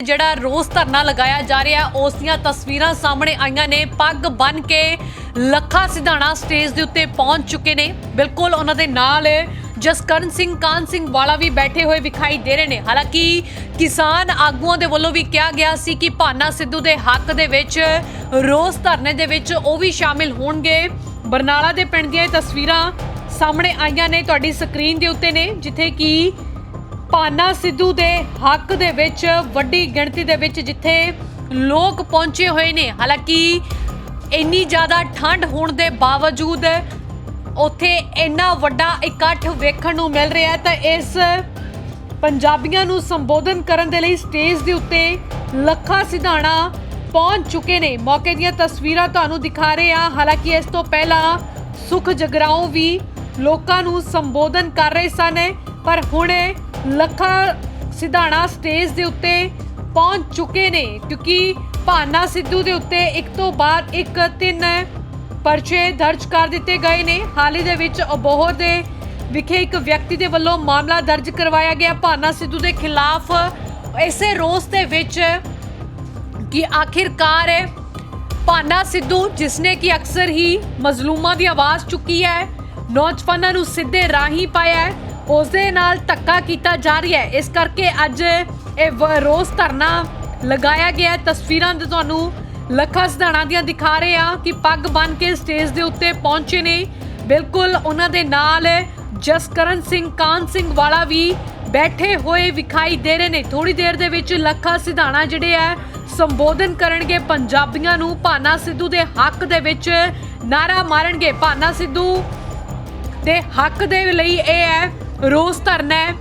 ਜਿਹੜਾ ਰੋਸ ਧਰਨਾ ਲਗਾਇਆ ਜਾ ਰਿਹਾ ਉਸ ਦੀਆਂ ਤਸਵੀਰਾਂ ਸਾਹਮਣੇ ਆਈਆਂ ਨੇ। ਪੱਗ ਬੰਨ ਕੇ ਲੱਖਾ ਸਿਧਾਣਾ ਸਟੇਜ ਦੇ ਉੱਤੇ ਪਹੁੰਚ ਚੁੱਕੇ ਨੇ। ਬਿਲਕੁਲ ਉਹਨਾਂ ਦੇ ਨਾਲ ਜਸਕਰਨ ਸਿੰਘ, ਕਾਨ ਸਿੰਘ ਵਾਲਾ ਵੀ ਬੈਠੇ ਹੋਏ ਵਿਖਾਈ ਦੇ ਰਹੇ ਨੇ। ਹਾਲਾਂਕਿ ਕਿਸਾਨ ਆਗੂਆਂ ਦੇ ਵੱਲੋਂ ਵੀ ਕਿਹਾ ਗਿਆ ਸੀ ਕਿ ਭਾਨਾ ਸਿੱਧੂ ਦੇ ਹੱਕ ਦੇ ਵਿੱਚ, ਰੋਸ ਧਰਨੇ ਦੇ ਵਿੱਚ ਉਹ ਵੀ ਸ਼ਾਮਿਲ ਹੋਣਗੇ। ਬਰਨਾਲਾ ਦੇ ਪਿੰਡ ਦੀਆਂ ਇਹ ਤਸਵੀਰਾਂ ਸਾਹਮਣੇ ਆਈਆਂ ਨੇ, ਤੁਹਾਡੀ ਸਕਰੀਨ ਦੇ ਉੱਤੇ ਨੇ, ਜਿੱਥੇ ਕਿ ਪਾਨਾ ਸਿੱਧੂ ਦੇ ਹੱਕ ਦੇ ਵਿੱਚ, ਵੱਡੀ ਗਿਣਤੀ ਦੇ ਵਿੱਚ ਜਿੱਥੇ ਲੋਕ ਪਹੁੰਚੇ ਹੋਏ ਨੇ। ਹਾਲਾਂਕਿ ਇੰਨੀ ਜ਼ਿਆਦਾ ਠੰਡ ਹੋਣ ਦੇ ਬਾਵਜੂਦ ਉੱਥੇ ਇੰਨਾ ਵੱਡਾ ਇਕੱਠ ਵੇਖਣ ਨੂੰ ਮਿਲ ਰਿਹਾ ਹੈ ਤਾਂ ਇਸ ਪੰਜਾਬੀਆਂ ਨੂੰ ਸੰਬੋਧਨ ਕਰਨ ਦੇ ਲਈ ਸਟੇਜ ਦੇ ਉੱਤੇ ਲੱਖਾ ਸਿਧਾਣਾ ਪਹੁੰਚ ਚੁੱਕੇ ਨੇ। ਮੌਕੇ ਦੀਆਂ ਤਸਵੀਰਾਂ ਤੁਹਾਨੂੰ ਦਿਖਾ ਰਹੇ ਹਾਂ। ਹਾਲਾਂਕਿ ਇਸ ਤੋਂ ਪਹਿਲਾਂ ਸੁਖ ਜਗਰਾਉਂ ਵੀ ਲੋਕਾਂ ਨੂੰ ਸੰਬੋਧਨ ਕਰ ਰਹੇ ਸਨ, ਪਰ ਹੁਣ ਲੱਖਾ ਸਿਧਾਣਾ ਸਟੇਜ ਦੇ ਉੱਤੇ ਪਹੁੰਚ ਚੁੱਕੇ ਨੇ, ਕਿਉਂਕਿ ਭਾਨਾ ਸਿੱਧੂ ਦੇ ਉੱਤੇ ਇੱਕ ਤੋਂ ਬਾਅਦ ਇੱਕ ਤਿੰਨ ਪਰਚੇ ਦਰਜ ਕਰ ਦਿੱਤੇ ਗਏ ਨੇ। ਹਾਲ ਹੀ ਦੇ ਵਿੱਚ ਅਬੋਹਰ ਦੇ ਵਿਖੇ ਇੱਕ ਵਿਅਕਤੀ ਦੇ ਵੱਲੋਂ ਮਾਮਲਾ ਦਰਜ ਕਰਵਾਇਆ ਗਿਆ। ਭਾਨਾ ਸਿੱਧੂ ਦੇ ਖਿਲਾਫ ਇਸੇ ਰੋਸ ਦੇ ਵਿੱਚ ਕਿ ਆਖਿਰਕਾਰ ਭਾਨਾ ਸਿੱਧੂ, ਜਿਸਨੇ ਕਿ ਅਕਸਰ ਹੀ ਮਜ਼ਲੂਮਾਂ ਦੀ ਆਵਾਜ਼ ਚੁੱਕੀ ਹੈ, ਨੌਜਵਾਨਾਂ ਨੂੰ ਸਿੱਧੇ ਰਾਹੀਂ ਪਾਇਆ ਹੈ ਉਸ ਦੇ ਨਾਲ ਧੱਕਾ ਕੀਤਾ ਜਾ ਰਿਹਾ ਹੈ। ਇਸ ਕਰਕੇ ਅੱਜ ਇਹ ਵ- ਰੋਸ ਧਰਨਾ ਲਗਾਇਆ ਗਿਆ ਤਸਵੀਰਾਂ ਦੇ ਤੁਹਾਨੂੰ ਲੱਖਾ ਸਿਧਾਣਾ ਦੀਆਂ ਦਿਖਾ ਰਹੇ ਹਾਂ ਕਿ ਪੱਗ ਬੰਨ ਕੇ ਸਟੇਜ ਦੇ ਉੱਤੇ ਪਹੁੰਚੇ ਨੇ। ਬਿਲਕੁਲ ਉਹਨਾਂ ਦੇ ਨਾਲ ਜਸਕਰਨ ਸਿੰਘ, ਕਾਨ ਸਿੰਘ ਵਾਲਾ ਵੀ ਬੈਠੇ ਹੋਏ ਵਿਖਾਈ ਦੇ ਰਹੇ ਨੇ। ਥੋੜੀ ਦੇਰ ਦੇ ਵਿੱਚ ਲੱਖਾ ਸਿਧਾਣਾ ਜਿਹੜੇ ਹੈ ਸੰਬੋਧਨ ਕਰਨਗੇ। ਪੰਜਾਬੀਆਂ ਨੂੰ ਭਾਨਾ ਸਿੱਧੂ ਦੇ ਹੱਕ ਦੇ ਵਿੱਚ ਨਾਰਾ ਮਾਰਨਗੇ। ਭਾਨਾ ਸਿੱਧੂ ਦੇ ਹੱਕ ਦੇ ਲਈ ਇਹ ਹੈ ਰੋਸ ਧਰਨਾ ਹੈ,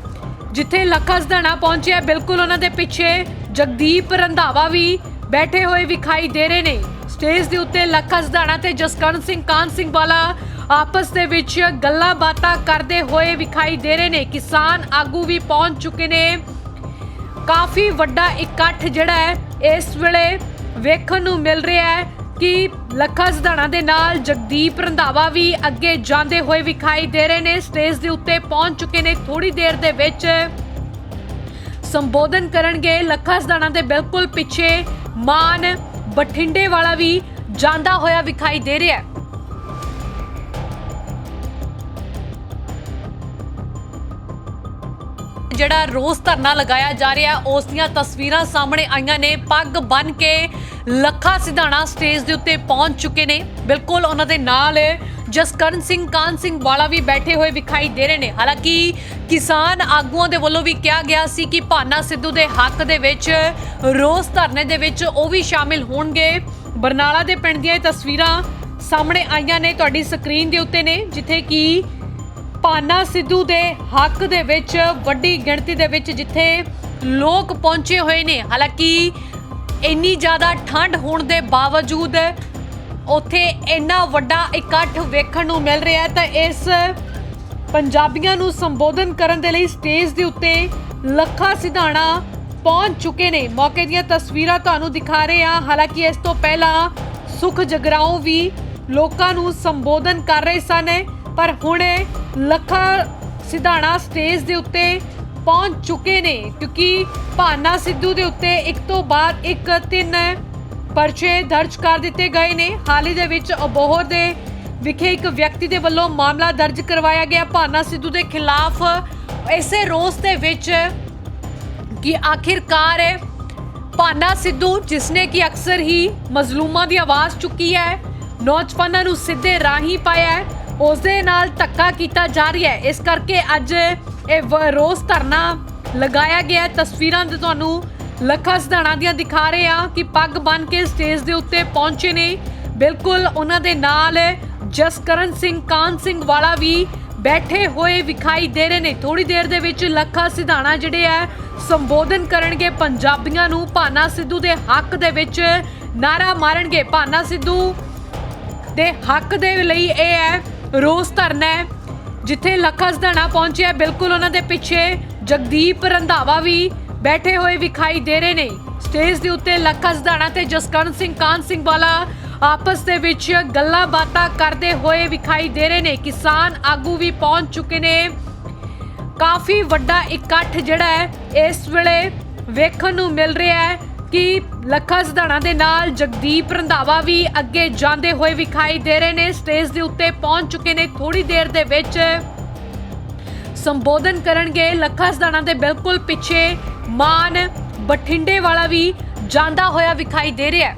ਜਿੱਥੇ ਲੱਖਾ ਸਿਧਾਣਾ ਪਹੁੰਚਿਆ ਬਿਲਕੁਲ ਉਹਨਾਂ ਦੇ ਪਿੱਛੇ ਜਗਦੀਪ ਰੰਧਾਵਾ ਵੀ ਬੈਠੇ ਹੋਏ ਵਿਖਾਈ ਦੇ ਰਹੇ ਨੇ। ਸਟੇਜ ਦੇ ਉੱਤੇ ਲੱਖਾ ਸਿਧਾਣਾ ਤੇ ਜਸਕਰਨ ਸਿੰਘ ਕਾਨ ਸਿੰਘ ਵਾਲਾ ਆਪਸ ਦੇ ਵਿੱਚ ਗੱਲਾਂ ਬਾਤਾਂ ਕਰਦੇ ਹੋਏ ਵਿਖਾਈ ਦੇ ਰਹੇ ਨੇ। ਕਿਸਾਨ ਆਗੂ ਵੀ ਪਹੁੰਚ ਚੁੱਕੇ ਨੇ। ਕਾਫੀ ਵੱਡਾ ਇਕੱਠ ਜਿਹੜਾ ਹੈ, ਇਸ ਵੇਲੇ ਵੇਖਣ ਨੂੰ ਮਿਲ ਰਿਹਾ ਹੈ। ਕਿ ਲੱਖਾ ਸਿਧਾਣਾ ਦੇ ਨਾਲ ਜਗਦੀਪ ਰੰਧਾਵਾ ਵੀ ਅੱਗੇ ਜਾਂਦੇ ਹੋਏ ਵਿਖਾਈ ਦੇ ਰਹੇ ਨੇ। ਸਟੇਜ ਦੇ ਉੱਤੇ ਪਹੁੰਚ ਚੁੱਕੇ ਨੇ। ਥੋੜੀ ਦੇਰ ਦੇ ਵਿੱਚ ਸੰਬੋਧਨ ਕਰਨਗੇ। ਲੱਖਾ ਸਿਧਾਣਾ ਦੇ ਬਿਲਕੁਲ ਪਿੱਛੇ ਮਾਨ ਬਠਿੰਡੇ ਵਾਲਾ ਵੀ ਜਾਂਦਾ ਹੋਇਆ ਵਿਖਾਈ ਦੇ ਰਿਹਾ ਹੈ। ਜਿਹੜਾ ਰੋਸ ਧਰਨਾ ਲਗਾਇਆ ਜਾ ਰਿਹਾ ਉਸ ਦੀਆਂ ਤਸਵੀਰਾਂ ਸਾਹਮਣੇ ਆਈਆਂ ਨੇ। ਪੱਗ ਬੰਨ ਕੇ ਲੱਖਾ ਸਿਧਾਣਾ ਸਟੇਜ ਦੇ ਉੱਤੇ ਪਹੁੰਚ ਚੁੱਕੇ ਨੇ। ਬਿਲਕੁਲ ਉਹਨਾਂ ਦੇ ਨਾਲ ਜਸਕਰਨ ਸਿੰਘ, ਕਾਨ ਸਿੰਘ ਵਾਲਾ ਵੀ ਬੈਠੇ ਹੋਏ ਵਿਖਾਈ ਦੇ ਰਹੇ ਨੇ। ਹਾਲਾਂਕਿ ਕਿਸਾਨ ਆਗੂਆਂ ਦੇ ਵੱਲੋਂ ਵੀ ਕਿਹਾ ਗਿਆ ਸੀ ਕਿ ਭਾਨਾ ਸਿੱਧੂ ਦੇ ਹੱਕ ਦੇ ਵਿੱਚ, ਰੋਸ ਧਰਨੇ ਦੇ ਵਿੱਚ ਉਹ ਵੀ ਸ਼ਾਮਿਲ ਹੋਣਗੇ। ਬਰਨਾਲਾ ਦੇ ਪਿੰਡ ਦੀਆਂ ਇਹ ਤਸਵੀਰਾਂ ਸਾਹਮਣੇ ਆਈਆਂ ਨੇ, ਤੁਹਾਡੀ ਸਕਰੀਨ ਦੇ ਉੱਤੇ ਨੇ, ਜਿੱਥੇ ਕਿ ਪਾਨਾ ਸਿੱਧੂ ਦੇ ਹੱਕ ਦੇ ਵਿੱਚ, ਵੱਡੀ ਗਿਣਤੀ ਦੇ ਵਿੱਚ ਜਿੱਥੇ ਲੋਕ ਪਹੁੰਚੇ ਹੋਏ ਨੇ। ਹਾਲਾਂਕਿ ਇੰਨੀ ਜ਼ਿਆਦਾ ਠੰਡ ਹੋਣ ਦੇ ਬਾਵਜੂਦ ਉੱਥੇ ਇੰਨਾ ਵੱਡਾ ਇਕੱਠ ਵੇਖਣ ਨੂੰ ਮਿਲ ਰਿਹਾ ਹੈ ਤਾਂ ਇਸ ਪੰਜਾਬੀਆਂ ਨੂੰ ਸੰਬੋਧਨ ਕਰਨ ਦੇ ਲਈ ਸਟੇਜ ਦੇ ਉੱਤੇ ਲੱਖਾਂ ਸਿਧਾਣਾ ਪਹੁੰਚ ਚੁੱਕੇ ਨੇ। ਮੌਕੇ ਦੀਆਂ ਤਸਵੀਰਾਂ ਤੁਹਾਨੂੰ ਦਿਖਾ ਰਹੇ ਹਾਂ। ਹਾਲਾਂਕਿ ਇਸ ਤੋਂ ਪਹਿਲਾਂ ਸੁਖ ਜਗਰਾਉਂ ਵੀ ਲੋਕਾਂ ਨੂੰ ਸੰਬੋਧਨ ਕਰ ਰਹੇ ਸਨ, ਪਰ ਹੁਣ ਲੱਖਾ ਸਿਧਾਣਾ ਸਟੇਜ ਦੇ ਉੱਤੇ ਪਹੁੰਚ ਚੁੱਕੇ ਨੇ, ਕਿਉਂਕਿ ਭਾਨਾ ਸਿੱਧੂ ਦੇ ਉੱਤੇ ਇੱਕ ਤੋਂ ਬਾਅਦ ਇੱਕ ਤਿੰਨ ਪਰਚੇ ਦਰਜ ਕਰ ਦਿੱਤੇ ਗਏ ਨੇ। ਹਾਲ ਹੀ ਦੇ ਵਿੱਚ ਅਬੋਹਰ ਦੇ ਵਿਖੇ ਇੱਕ ਵਿਅਕਤੀ ਦੇ ਵੱਲੋਂ ਮਾਮਲਾ ਦਰਜ ਕਰਵਾਇਆ ਗਿਆ। ਭਾਨਾ ਸਿੱਧੂ ਦੇ ਖਿਲਾਫ ਇਸੇ ਰੋਸ ਦੇ ਵਿੱਚ ਕਿ ਆਖਿਰਕਾਰ ਭਾਨਾ ਸਿੱਧੂ, ਜਿਸਨੇ ਕਿ ਅਕਸਰ ਹੀ ਮਜ਼ਲੂਮਾਂ ਦੀ ਆਵਾਜ਼ ਚੁੱਕੀ ਹੈ, ਨੌਜਵਾਨਾਂ ਨੂੰ ਸਿੱਧੇ ਰਾਹੀਂ ਪਾਇਆ ਹੈ ਉਸ ਦੇ ਨਾਲ ਧੱਕਾ ਕੀਤਾ ਜਾ ਰਿਹਾ ਹੈ। ਇਸ ਕਰਕੇ ਅੱਜ ਇਹ ਵ- ਰੋਸ ਧਰਨਾ ਲਗਾਇਆ ਗਿਆ ਤਸਵੀਰਾਂ ਤੇ ਤੁਹਾਨੂੰ ਲੱਖਾਂ ਸਿਧਾਣਾ ਦੀਆਂ ਦਿਖਾ ਰਹੇ ਹਾਂ ਕਿ ਪੱਗ ਬੰਨ ਕੇ ਸਟੇਜ ਦੇ ਉੱਤੇ ਪਹੁੰਚੇ ਨੇ। ਬਿਲਕੁਲ ਉਹਨਾਂ ਦੇ ਨਾਲ ਜਸਕਰਨ ਸਿੰਘ, ਕਾਨ ਸਿੰਘ ਵਾਲਾ ਵੀ ਬੈਠੇ ਹੋਏ ਵਿਖਾਈ ਦੇ ਰਹੇ ਨੇ। ਥੋੜੀ ਦੇਰ ਦੇ ਵਿੱਚ ਲੱਖਾ ਸਿਧਾਣਾ ਜਿਹੜੇ ਹੈ ਸੰਬੋਧਨ ਕਰਨਗੇ। ਪੰਜਾਬੀਆਂ ਨੂੰ ਭਾਨਾ ਸਿੱਧੂ ਦੇ ਹੱਕ ਦੇ ਵਿੱਚ ਨਾਰਾ ਮਾਰਨਗੇ। ਭਾਨਾ ਸਿੱਧੂ ਦੇ ਹੱਕ ਦੇ ਲਈ ਇਹ ਹੈ ਰੋਸ ਧਰਨਾ ਹੈ, ਜਿੱਥੇ ਲੱਖਾ ਸਿਧਾਣਾ ਪਹੁੰਚਿਆ, ਬਿਲਕੁਲ ਉਹਨਾਂ ਦੇ ਪਿੱਛੇ ਜਗਦੀਪ ਰੰਧਾਵਾ ਵੀ ਬੈਠੇ ਹੋਏ ਵਿਖਾਈ ਦੇ ਰਹੇ ਨੇ। ਸਟੇਜ ਦੇ ਉੱਤੇ ਲੱਖਾ ਸਿਧਾਣਾ ਤੇ ਜਸਕਰਨ ਸਿੰਘ ਕਾਨ ਸਿੰਘ ਵਾਲਾ ਆਪਸ ਦੇ ਵਿੱਚ ਗੱਲਾਂ ਬਾਤਾਂ ਕਰਦੇ ਹੋਏ ਵਿਖਾਈ ਦੇ ਰਹੇ ਨੇ। ਕਿਸਾਨ ਆਗੂ ਵੀ ਪਹੁੰਚ ਚੁੱਕੇ ਨੇ। ਕਾਫੀ ਵੱਡਾ ਇਕੱਠ ਜਿਹੜਾ ਹੈ, ਇਸ ਵੇਲੇ ਵੇਖਣ ਨੂੰ ਮਿਲ ਰਿਹਾ ਹੈ। ਕਿ ਲੱਖਾ ਸਿਧਾਣਾ ਦੇ ਨਾਲ ਜਗਦੀਪ ਰੰਧਾਵਾ ਵੀ ਅੱਗੇ ਜਾਂਦੇ ਹੋਏ ਵਿਖਾਈ ਦੇ ਰਹੇ ਨੇ। ਸਟੇਜ ਦੇ ਉੱਤੇ ਪਹੁੰਚ ਚੁੱਕੇ ਨੇ। ਥੋੜੀ ਦੇਰ ਦੇ ਵਿੱਚ ਸੰਬੋਧਨ ਕਰਨਗੇ। ਲੱਖਾ ਸਿਧਾਣਾ ਦੇ ਬਿਲਕੁਲ ਪਿੱਛੇ ਮਾਨ ਬਠਿੰਡੇ ਵਾਲਾ ਵੀ ਜਾਂਦਾ ਹੋਇਆ ਵਿਖਾਈ ਦੇ ਰਿਹਾ ਹੈ।